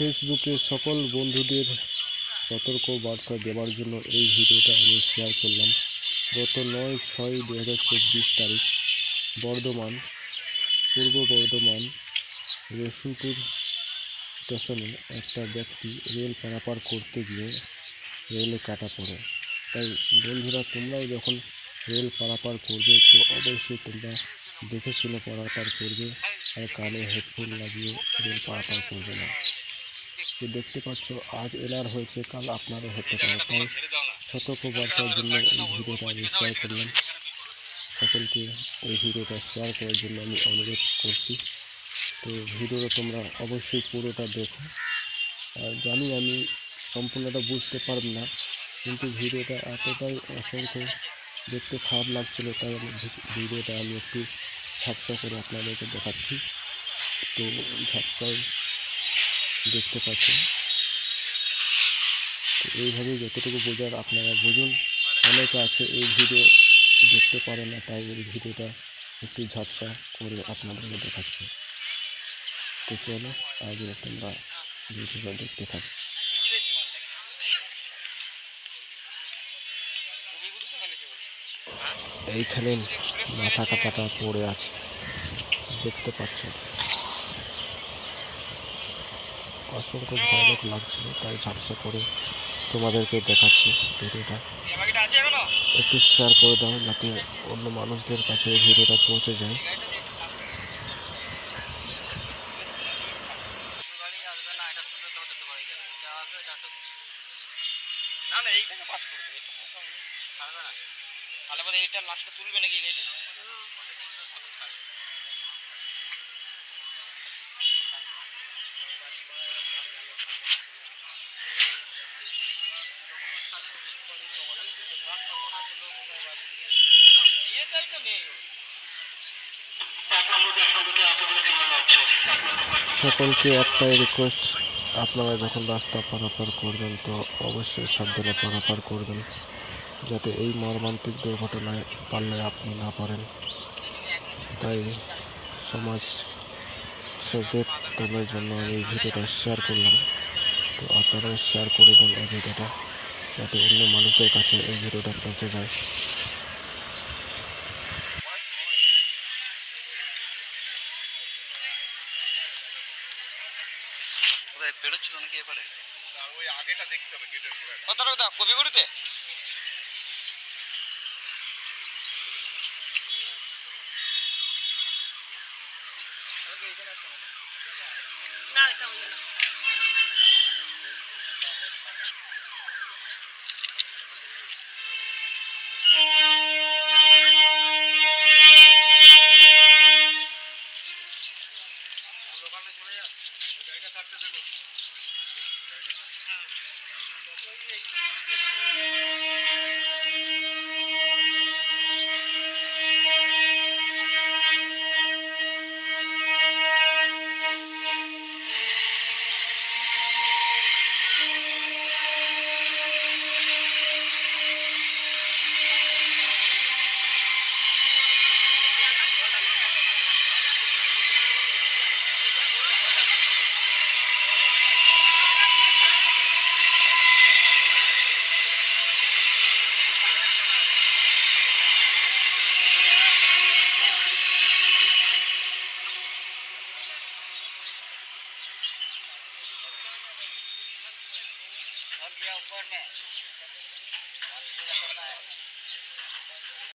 ফেসবুকে সকল বন্ধুদের সতর্ক বার্তা দেওয়ার জন্য এই ভিডিওটা আমি শেয়ার করলাম। গত নয় ছয় দু চব্বিশ তারিখ বর্ধমান, পূর্ব বর্ধমান, রসুলপুর স্টেশনে একটা ব্যক্তি রেল পারাপার করতে গিয়ে রেলে কাটা পড়ে। তাই বন্ধুরা, তোমরাও যখন রেল পারাপার করবে, তো অবশ্যই তোমরা দেখে শুনে পারাপার করবে আর কানে হেডফোন লাগিয়ে রেল পারাপার করবে না। তো দেখতে পাচ্ছ আজ এলার হয়েছে কাল আপনারও হতে পারে। তাই সতর্ক বার্তার জন্য এই ভিডিওটা আমি শেয়ার করলাম। সকলকে এই ভিডিওটা শেয়ার করার জন্য আমি অনুরোধ করছি। তো ভিডিওটা তোমরা অবশ্যই পুরোটা দেখো। আর জানি আমি সম্পূর্ণটা বুঝতে পারব না কিন্তু ভিডিওটা এতটাই অসংখ্য দেখতে খারাপ লাগছিল তাই আমি ভিডিওটা আমি একটু ঝাপসা করে আপনাদেরকে দেখাচ্ছি। তো ঝাপসায় দেখতে পাচ্ছেন। তো এইভাবে যতটুকু বোঝার আপনারা বুঝুন। অনেকে আছে এই ভিডিও দেখতে পারে না, তাই এই ভিডিওটা একটু ঝাপসা করে আপনাদেরকে দেখাচ্ছি। তো চলো আগে তোমরা ভিডিওটা দেখতে থাকো। এইখানে মাথা কাটাটা পড়ে আছে। দেখতে পাচ্ছ অসংখ্য ভয়ানক লাগছিল, তাই ঝাপসা করে তোমাদেরকে দেখাচ্ছি ভিডিওটা। একটু শেয়ার করে দাও, যাতে অন্য মানুষদের কাছে এই ভিডিওটা পৌঁছে যায়। না না, এইটাকে পাস করে দেবে এটা ছাড়বে না। বোধহয় এইটা লাস্টে তুলবে নাকি এই সকলকে একটাই রিকোয়েস্ট আপনারা যখন রাস্তা পারাপার করবেন তো অবশ্যই সাবধানে পারাপার করবেন, যাতে এই মর্মান্তিক দুর্ঘটনায় পারলে আপনি না পারেন। তাই সমাজ সচেতনের জন্য আমি এই ভিডিওটা শেয়ার করলাম। তো আপনারাও শেয়ার করে দেন এই ভিডিওটা, যাতে অন্য মানুষদের কাছে এই ভিডিওটা পৌঁছে যায়। কোথায় পেরোচ্ছিল নাকি এবারে? ওই আগেটা দেখতে হবে গেটের পুরো কত টাকা কবিগুড়িতে? না এটা ওই গাড়িটা One girl, one.